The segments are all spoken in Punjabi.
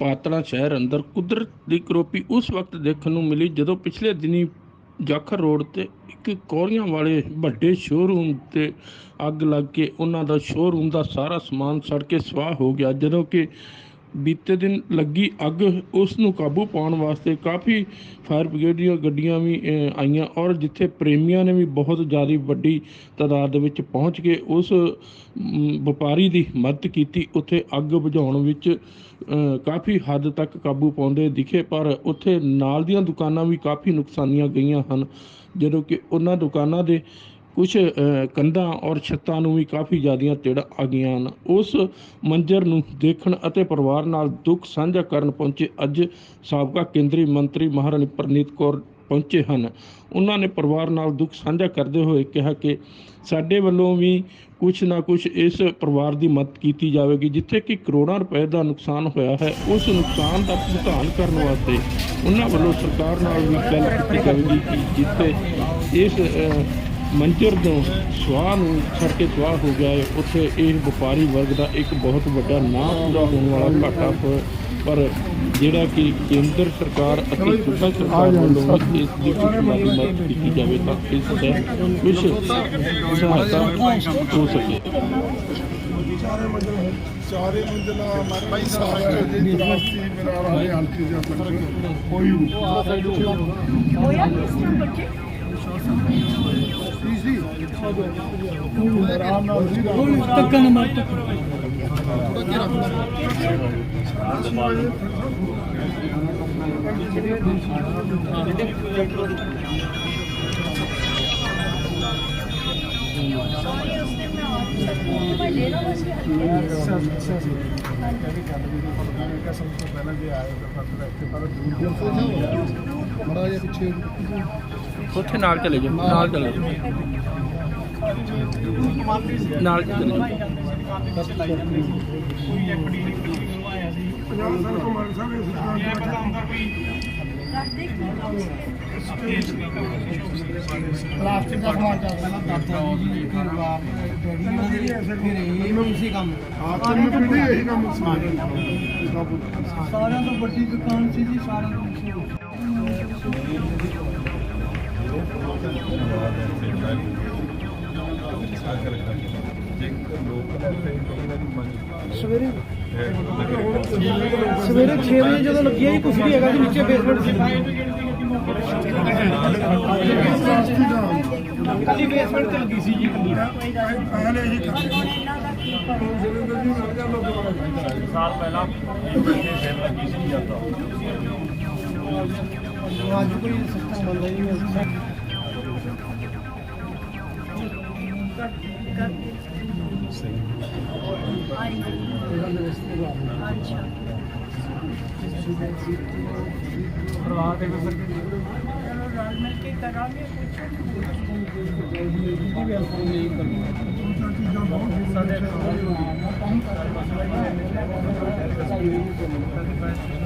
ਪਾਤੜਾ ਸ਼ਹਿਰ ਅੰਦਰ ਕੁਦਰਤ ਦੀ ਕਰੋਪੀ ਉਸ ਵਕਤ ਦੇਖਣ ਨੂੰ ਮਿਲੀ ਜਦੋਂ ਪਿਛਲੇ ਦਿਨੀ ਜਾਖਰ ਰੋਡ ਤੇ ਇੱਕ ਕੋਰੀਆਂ ਵਾਲੇ ਵੱਡੇ ਸ਼ੋਰੂਮ ਤੇ ਅੱਗ ਲੱਗ ਕੇ ਉਹਨਾਂ ਦਾ ਸ਼ੋਰੂਮ ਦਾ ਸਾਰਾ ਸਮਾਨ ਸੜ ਕੇ ਸਵਾਹ ਹੋ ਗਿਆ। ਜਦੋਂ ਕਿ ਬੀਤੇ ਦਿਨ ਲੱਗੀ ਅੱਗ, ਉਸ ਨੂੰ ਕਾਬੂ ਪਾਉਣ ਵਾਸਤੇ ਕਾਫੀ ਫਾਇਰ ਬ੍ਰਿਗੇਡ ਦੀਆਂ ਗੱਡੀਆਂ ਵੀ ਆਈਆਂ ਔਰ ਜਿੱਥੇ ਪ੍ਰੇਮੀਆਂ ਨੇ ਵੀ ਬਹੁਤ ਜ਼ਿਆਦਾ ਵੱਡੀ ਤਾਦਾਦ ਦੇ ਵਿੱਚ ਪਹੁੰਚ ਕੇ ਉਸ ਵਪਾਰੀ ਦੀ ਮਦਦ ਕੀਤੀ, ਉੱਥੇ ਅੱਗ ਬੁਝਾਉਣ ਵਿੱਚ ਕਾਫੀ ਹੱਦ ਤੱਕ ਕਾਬੂ ਪਾਉਂਦੇ ਦਿਖੇ, ਪਰ ਉੱਥੇ ਨਾਲ ਦੀਆਂ ਦੁਕਾਨਾਂ ਵੀ ਕਾਫੀ ਨੁਕਸਾਨੀਆਂ ਗਈਆਂ ਹਨ, ਜਦੋਂ ਕਿ ਉਹਨਾਂ ਦੁਕਾਨਾਂ ਦੇ ਕੁਝ ਕੰਧਾਂ ਔਰ ਛੱਤਾਂ ਨੂੰ ਵੀ ਕਾਫੀ ਜ਼ਿਆਦੀਆਂ ਤਿੜ ਆ ਗਈਆਂ ਹਨ। ਉਸ ਮੰਜ਼ਰ ਨੂੰ ਦੇਖਣ ਅਤੇ ਪਰਿਵਾਰ ਨਾਲ ਦੁੱਖ ਸਾਂਝਾ ਕਰਨ ਪਹੁੰਚੇ ਅੱਜ ਸਾਬਕਾ ਕੇਂਦਰੀ ਮੰਤਰੀ ਮਹਾਰਾਣੀ ਪ੍ਰਨੀਤ ਕੌਰ ਪਹੁੰਚੇ ਹਨ। ਉਹਨਾਂ ਨੇ ਪਰਿਵਾਰ ਨਾਲ ਦੁੱਖ ਸਾਂਝਾ ਕਰਦੇ ਹੋਏ ਕਿਹਾ ਕਿ ਸਾਡੇ ਵੱਲੋਂ ਵੀ ਕੁਝ ਨਾ ਕੁਝ ਇਸ ਪਰਿਵਾਰ ਦੀ ਮਦਦ ਕੀਤੀ ਜਾਵੇਗੀ, ਜਿੱਥੇ ਕਿ ਕਰੋੜਾਂ ਰੁਪਏ ਦਾ ਨੁਕਸਾਨ ਹੋਇਆ ਹੈ। ਉਸ ਨੁਕਸਾਨ ਦਾ ਭੁਗਤਾਨ ਕਰਨ ਵਾਸਤੇ ਉਹਨਾਂ ਵੱਲੋਂ ਸਰਕਾਰ ਨਾਲ ਵੀ ਗੱਲ ਕੀਤੀ ਜਾਵੇਗੀ ਕਿ ਜਿੱਥੇ ਇਸ ਮੰਜ਼ਰ ਤੋਂ ਸਵਾਹ ਨੂੰ ਛੱਡ ਕੇ ਸਵਾਹ ਹੋ ਗਿਆ ਹੈ। ਉੱਥੇ ਇਹ ਵਪਾਰੀ ਵਰਗ ਦਾ ਇੱਕ ਬਹੁਤ ਵੱਡਾ ਨਾ ਪੂਰਾ ਹੋਣ ਵਾਲਾ ਘਾਟਾ ਪਰ ਜਿਹੜਾ ਕਿ ਕੇਂਦਰ ਸਰਕਾਰ ਅਤੇ ਸੂਬਾ ਸਰਕਾਰ ਵੱਲੋਂ ਇਸ ਦੀ ਕੁਝ ਮਦਦ ਕੀਤੀ ਜਾਵੇ ਤਾਂ ਇਸ ਦਾ ਕੁਝ ਸਹਾਇਤਾ ਹੋ ਸਕੇ। ਚਾਰੇ ਮੰਜ਼ਲਾ ਮਾਰੀ ਸਾਰੇ ਦੀ ਤਰਾਸਤੀ ਮੇਰਾ ਵਾਲੇ ਹਲਕੇ ਜਿਹਾ ਤੱਕ ਕੋਈ ਹੋਇਆ ਕਿਸ ਤਰ੍ਹਾਂ ਬੱਚੇ? ਸੀ ਆਰਾਮ ਨਾਲ ਸੀ ਟੱਕਾ ਨੰਬਰ ਸਭ ਤੋਂ ਪਹਿਲਾਂ ਜੇ ਆਏ ਤਾਂ ਫਸਲ ਇੱਥੇ ਪਰ ਦੂਰ ਮੜਾ ਜਿਹਾ ਪਿੱਛੇ ਉੱਥੇ ਨਾਲ ਚਲੇ ਜਾਓ, ਨਾਲ ਚਲੇ ਜਾਓ। ਨਾਲ ਚਲੇ ਜਾਓ। ਪੰਜਾਬ ਸਰ ਕੁਮਾਰ ਸਾਹਿਬ ਇਸ ਤਰ੍ਹਾਂ ਪਲਾਸਟਿਕ ਦਾ ਸਮਾਨ ਚੱਲਦਾ ਨਾ ਦਾਦਾ ਜੀ ਫਿਰ ਬਾਪ ਡੈਡੀ ਉਹਨਾਂ ਦੇ ਫਿਰ ਇਹ ਵੀ ਇਸੇ ਕੰਮ ਹਾਂ ਤਿੰਨ ਪੀੜੀ ਇਹੀ ਕੰਮ ਸੀ ਸਾਰਿਆਂ ਤੋਂ ਵੱਡੀ ਦੁਕਾਨ ਸੀ ਜੀ, ਸਾਰਿਆਂ ਤੋਂ ਸਵੇਰੇ? ਸਵੇਰੇ 6 ਵਜੇ ਜਦੋਂ ਲੱਗਿਆ ਜੀ ਕੁਝ ਵੀ ਹੈਗਾ ਜੀ ਨੀਚੇ ਬੇਸਮੈਂਟ ਸੀ। ਕੱਲੀ ਬੇਸਮੈਂਟ ਤੇ ਲੱਗੀ ਸੀ ਜੀ ਕੱਲੀ ਪਹਿਲੇ ਹੀ ਕਰਦੇ ਜਲੰਧਰ ਜੀ ਮਰ ਗਿਆ ਲੋਕ ਅੱਜ ਕੋਈ ਸਿਸਟਮ ਬੰਦਾ ਹੀ ਨਹੀਂ ਹੈ ਪਰਿਵਾਰ ਦੇ ਵਿੱਚ ਰਲ ਮਿਲ ਕੇ ਕਰਾਂਗੇ ਕੁਝ ਦੀ ਵੈਲਕਮ ਨਹੀਂ ਕਰਨੀ ਸਾਡੇ ਬੈਠ ਕੇ ਕਰਦੇ ਹਾਂ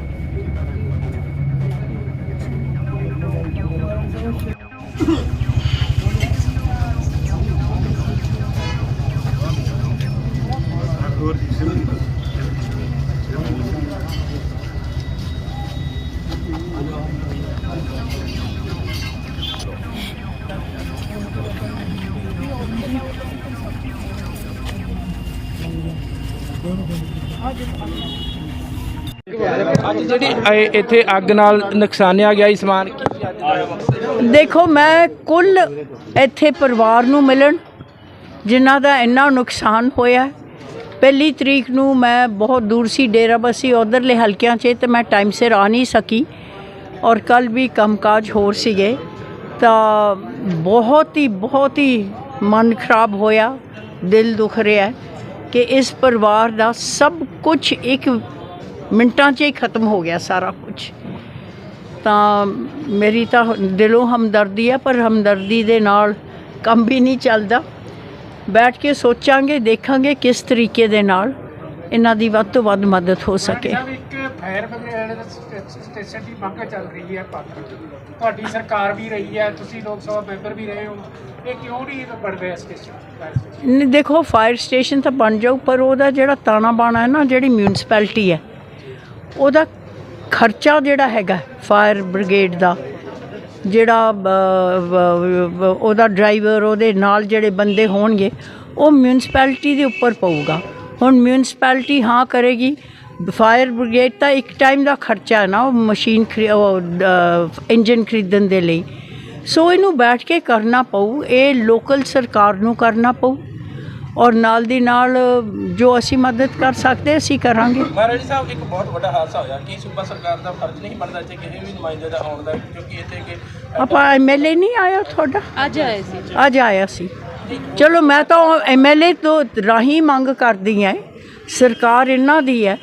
ਅੱਜ ਜਿਹੜੀ ਇਹ ਇੱਥੇ ਅੱਗ ਨਾਲ ਨੁਕਸਾਨਿਆ ਗਿਆ ਇਹ ਸਮਾਨ ਕੀ ਸੀ ਅੱਜ ਦੇਖੋ, ਮੈਂ ਕੁੱਲ ਇੱਥੇ ਪਰਿਵਾਰ ਨੂੰ ਮਿਲਣ, ਜਿਨ੍ਹਾਂ ਦਾ ਇੰਨਾ ਨੁਕਸਾਨ ਹੋਇਆ। ਪਹਿਲੀ ਤਰੀਕ ਨੂੰ ਮੈਂ ਬਹੁਤ ਦੂਰ ਸੀ, ਡੇਰਾ ਬਸੀ ਉਧਰਲੇ ਹਲਕਿਆਂ 'ਚ, ਤੇ ਮੈਂ ਟਾਈਮ ਸਿਰ ਆ ਨਹੀਂ ਸਕੀ। ਔਰ ਕੱਲ ਵੀ ਕੰਮਕਾਜ ਹੋਰ ਸੀਗੇ। ਤਾਂ ਬਹੁਤ ਹੀ ਬਹੁਤ ਹੀ ਮਨ ਖਰਾਬ ਹੋਇਆ, ਦਿਲ ਦੁਖ ਰਿਹਾ ਹੈ ਕਿ ਇਸ ਪਰਿਵਾਰ ਦਾ ਸਭ ਕੁਝ ਇੱਕ ਮਿੰਟਾਂ 'ਚ ਹੀ ਖਤਮ ਹੋ ਗਿਆ ਸਾਰਾ ਕੁਝ। ਤਾਂ ਮੇਰੀ ਤਾਂ ਦਿਲੋਂ ਹਮਦਰਦੀ ਹੈ ਪਰ ਹਮਦਰਦੀ ਦੇ ਨਾਲ ਕੰਮ ਵੀ ਨਹੀਂ ਚੱਲਦਾ। ਬੈਠ ਕੇ ਸੋਚਾਂਗੇ ਦੇਖਾਂਗੇ ਕਿਸ ਤਰੀਕੇ ਦੇ ਨਾਲ ਇਹਨਾਂ ਦੀ ਵੱਧ ਤੋਂ ਵੱਧ ਮਦਦ ਹੋ ਸਕੇ। ਸਾਹਿਬ ਇੱਕ ਫਾਇਰ ਬ੍ਰਿਗੇਡ ਸਟੇਸ਼ਨ ਦੀ ਮੰਗ ਚੱਲ ਰਹੀ ਹੈ ਪਾਤਰ ਤੁਹਾਡੀ ਸਰਕਾਰ ਵੀ ਰਹੀ ਹੈ ਤੁਸੀਂ ਲੋਕ ਸਭਾ ਮੈਂਬਰ ਵੀ ਰਹੇ ਹੋ। ਇਹ ਕਿਉਂ ਨਹੀਂ ਬਣ ਰਿਹਾ ਸਟੇਸ਼ਨ? Fire station. ਨਹੀਂ ਦੇਖੋ ਫਾਇਰ ਸਟੇਸ਼ਨ ਤਾਂ ਬਣ ਜਾਊ ਪਰ ਉਹਦਾ ਜਿਹੜਾ ਤਾਣਾ ਬਾਣਾ ਹੈ ਨਾ ਜਿਹੜੀ ਮਿਊਨਿਸਪੈਲਿਟੀ ਹੈ ਉਹਦਾ ਖਰਚਾ ਜਿਹੜਾ ਹੈਗਾ ਫਾਇਰ ਬ੍ਰਿਗੇਡ ਦਾ, ਜਿਹੜਾ ਉਹਦਾ ਡਰਾਈਵਰ ਉਹਦੇ ਨਾਲ ਜਿਹੜੇ ਬੰਦੇ ਹੋਣਗੇ, ਉਹ ਮਿਊਨਿਸਪੈਲਿਟੀ ਦੇ ਉੱਪਰ ਪਊਗਾ। ਹੁਣ ਮਿਊਨਿਸਪੈਲਿਟੀ ਹਾਂ ਕਰੇਗੀ, ਫਾਇਰ ਬ੍ਰਿਗੇਡ ਤਾਂ ਇੱਕ ਟਾਈਮ ਦਾ ਖਰਚਾ ਹੈ ਨਾ, ਉਹ ਮਸ਼ੀਨ ਖਰੀ ਇੰਜਨ ਖਰੀਦਣ ਦੇ ਲਈ। ਸੋ ਇਹਨੂੰ ਬੈਠ ਕੇ ਕਰਨਾ ਪਊ, ਇਹ ਲੋਕਲ ਸਰਕਾਰ ਨੂੰ ਕਰਨਾ ਪਊ। ਔਰ ਨਾਲ ਦੀ ਨਾਲ ਜੋ ਅਸੀਂ ਮਦਦ ਕਰ ਸਕਦੇ ਅਸੀਂ ਕਰਾਂਗੇ। ਮਹਾਰਾਜ ਸਾਹਿਬ ਇੱਕ ਬਹੁਤ ਵੱਡਾ ਹਾਦਸਾ ਹੋਇਆ। ਕੀ ਸੂਬਾ ਸਰਕਾਰ ਦਾ ਫਰਜ਼ ਨਹੀਂ ਬਣਦਾ ਇੱਥੇ ਕਿਸੇ ਵੀ ਨੁਮਾਇੰਦੇ ਦਾ ਆਉਣ ਦਾ? ਕਿਉਂਕਿ ਇੱਥੇ ਕਿ ਆਪਾਂ ਐਮਐਲਏ ਨਹੀਂ ਆਇਆ ਤੁਹਾਡਾ? ਅੱਜ ਆਏ ਸੀ। ਅੱਜ ਆਇਆ ਸੀ। ਚਲੋ ਮੈਂ ਤਾਂ ਐਮਐਲਏ ਤੋਂ ਰਾਹੀਂ ਮੰਗ ਕਰਦੀ ਹਾਂ ਸਰਕਾਰ ਇਹਨਾਂ ਦੀ ਹੈ।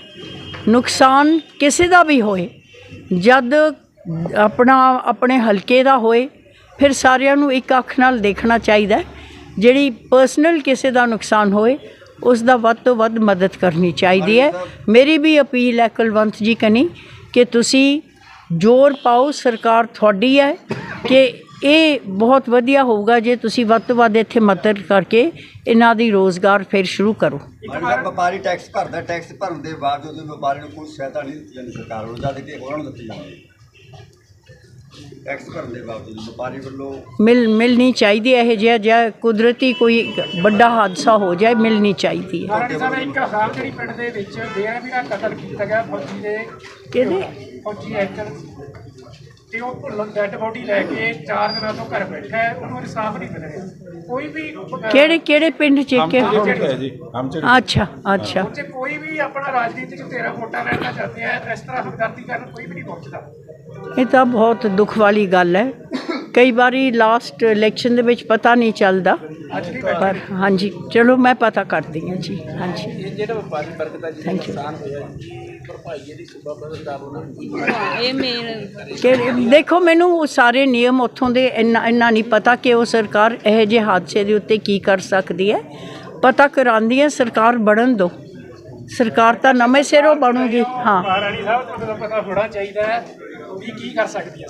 ਨੁਕਸਾਨ ਕਿਸੇ ਦਾ ਵੀ ਹੋਏ ਜਦ ਆਪਣਾ ਆਪਣੇ ਹਲਕੇ ਦਾ ਹੋਏ ਫਿਰ ਸਾਰਿਆਂ ਨੂੰ ਇੱਕ ਅੱਖ ਨਾਲ ਦੇਖਣਾ ਚਾਹੀਦਾ ਹੈ। ਜਿਹੜੀ ਪਰਸਨਲ ਕਿਸੇ ਦਾ ਨੁਕਸਾਨ ਹੋਏ, ਉਸ ਦਾ ਵੱਧ ਤੋਂ ਵੱਧ ਮਦਦ ਕਰਨੀ ਚਾਹੀਦੀ ਹੈ। ਮੇਰੀ ਵੀ ਅਪੀਲ ਹੈ ਕੁਲਵੰਤ ਜੀ ਕਨੀ, ਕਿ ਤੁਸੀਂ ਜ਼ੋਰ ਪਾਓ, ਸਰਕਾਰ ਤੁਹਾਡੀ ਹੈ, ਕਿ ਇਹ ਬਹੁਤ ਵਧੀਆ ਹੋਊਗਾ ਜੇ ਤੁਸੀਂ ਵੱਧ ਤੋਂ ਵੱਧ ਇੱਥੇ ਮਦਦ ਕਰਕੇ ਇਹਨਾਂ ਦੀ ਰੋਜ਼ਗਾਰ ਫਿਰ ਸ਼ੁਰੂ ਕਰੋ। ਵਪਾਰੀ ਟੈਕਸ ਭਰਦਾ ਟੈਕਸ ਭਰਨ ਦੇ ਬਾਵਜੂਦ ਵੀ ਵਪਾਰੀ ਨੂੰ ਕੋਈ ਸਹਾਇਤਾ ਨਹੀਂ ਦਿੱਤੀ ਜਾਂਦੀ ਸਰਕਾਰ ਵੱਲੋਂ, ਜਦ ਕਿ ਉਹਨਾਂ ਨੂੰ ਦਿੱਤੀ ਜਾਂਦੀ ਟੈਕਸ ਭਰਨ ਦੇ ਬਾਵਜੂਦ ਵਪਾਰੀ ਵੱਲੋਂ ਮਿਲ ਮਿਲਣੀ ਚਾਹੀਦੀ ਹੈ ਇਹ ਜਿਹਾ ਜਿਹਾ ਕੁਦਰਤੀ ਕੋਈ ਵੱਡਾ ਹਾਦਸਾ ਹੋ ਜਾਏ ਮਿਲਣੀ ਚਾਹੀਦੀ। ਹੈ ਮਹਾਰਾਜ ਸਾਹਿਬ ਇੱਕ ਹਾਲਗੜੀ ਪਿੰਡ ਦੇ ਵਿੱਚ ਬੇਰਹਿਮੀ ਕਤਲ ਕੀਤਾ ਗਿਆ ਫੌਜੀ ਦੇ ਕਿਹਦੇ? ਫੌਜੀ ਐਕਟਰ ਤੇ ਉਹ ਡੈੱਡ ਬੋਡੀ ਲੈ ਕੇ ਚਾਰ ਦਿਨਾਂ ਤੋਂ ਘਰ ਬੈਠਾ ਹੈ ਉਹਨੂੰ ਇਨਸਾਫ ਨਹੀਂ ਮਿਲ ਰਿਹਾ। ਕੋਈ ਵੀ ਅਹ, ਕਿਹੜੇ ਕਿਹੜੇ ਪਿੰਡ ਚ ਕਿ ਅੱਛਾ ਅੱਛਾ। ਉੱਥੇ ਕੋਈ ਵੀ ਆਪਣਾ ਰਾਜਨੀਤਿਕ ਤੇਰਾ ਵੋਟਾਂ ਲੈਣਾ ਚਾਹਤੇ ਹੈ ਇਸ ਤਰ੍ਹਾਂ ਹਮਦਰਦੀ ਕਰਨ ਕੋਈ ਵੀ ਨਹੀਂ ਪਹੁੰਚਦਾ। ਇਹ ਤਾਂ ਬਹੁਤ ਦੁੱਖ ਵਾਲੀ ਗੱਲ ਹੈ। ਕਈ ਵਾਰੀ ਲਾਸਟ ਇਲੈਕਸ਼ਨ ਦੇ ਵਿੱਚ ਪਤਾ ਨਹੀਂ ਚੱਲਦਾ। ਪਰ ਹਾਂਜੀ ਚਲੋ ਮੈਂ ਪਤਾ ਕਰਦੀ ਹਾਂ ਜੀ। ਹਾਂਜੀ। ਇਹ ਜਿਹੜਾ ਵਪਾਰੀ ਵਰਗ ਦਾ ਜਿਹੜਾ ਨੁਕਸਾਨ ਹੋਇਆ ਭਰਪਾਈ ਇਹਦੀ ਸੂਬਾ ਵੱਲੋਂ ਨਹੀਂ ਹੋਈ। ਇਹ ਮੇਨ ਕਿ ਦੇਖੋ ਮੈਨੂੰ ਉਹ ਸਾਰੇ ਨਿਯਮ ਉੱਥੋਂ ਦੇ ਇੰਨਾ ਇੰਨਾ ਨਹੀਂ ਪਤਾ ਕਿ ਉਹ ਸਰਕਾਰ ਇਹੋ ਜਿਹੇ ਹਾਦਸੇ ਦੇ ਉੱਤੇ ਕੀ ਕਰ ਸਕਦੀ ਹੈ। ਪਤਾ ਕਰਾਉਂਦੀ ਹੈ ਸਰਕਾਰ ਬਣਨ ਦੋ। ਸਰਕਾਰ ਤਾਂ ਨਵੇਂ ਸਿਰੋਂ ਬਣੂਗੀ। ਹਾਂ। ਮਹਾਰਾਣੀ ਸਾਹਿਬ ਤੁਹਾਨੂੰ ਪਤਾ ਹੋਣਾ ਚਾਹੀਦਾ ਹੈ। ਵੀ ਕੀ ਕਰ ਸਕਦੀ ਹੈ?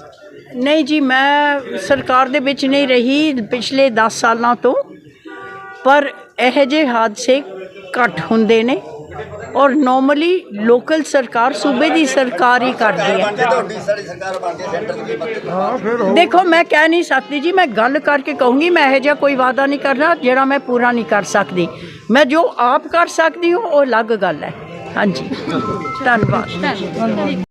ਨਹੀਂ ਜੀ ਮੈਂ ਸਰਕਾਰ ਦੇ ਵਿੱਚ ਨਹੀਂ ਰਹੀ ਪਿਛਲੇ 10 ਸਾਲਾਂ ਤੋਂ ਪਰ ਇਹੋ ਜਿਹੇ ਹਾਦਸੇ ਘੱਟ ਹੁੰਦੇ ਨੇ ਔਰ ਨਾਰਮਲੀ ਲੋਕਲ ਸਰਕਾਰ ਸੂਬੇ ਦੀ ਸਰਕਾਰ ਹੀ ਕਰਦੀ ਹੈ। ਦੇਖੋ ਮੈਂ ਕਹਿ ਨਹੀਂ ਸਕਦੀ ਜੀ ਮੈਂ ਗੱਲ ਕਰਕੇ ਕਹੂੰਗੀ ਮੈਂ ਇਹੋ ਜਿਹਾ ਕੋਈ ਵਾਅਦਾ ਨਹੀਂ ਕਰਨਾ ਜਿਹੜਾ ਮੈਂ ਪੂਰਾ ਨਹੀਂ ਕਰ ਸਕਦੀ। ਮੈਂ ਜੋ ਆਪ ਕਰ ਸਕਦੀ ਹਾਂ ਉਹ ਅਲੱਗ ਗੱਲ ਹੈ। ਹਾਂਜੀ। ਧੰਨਵਾਦ।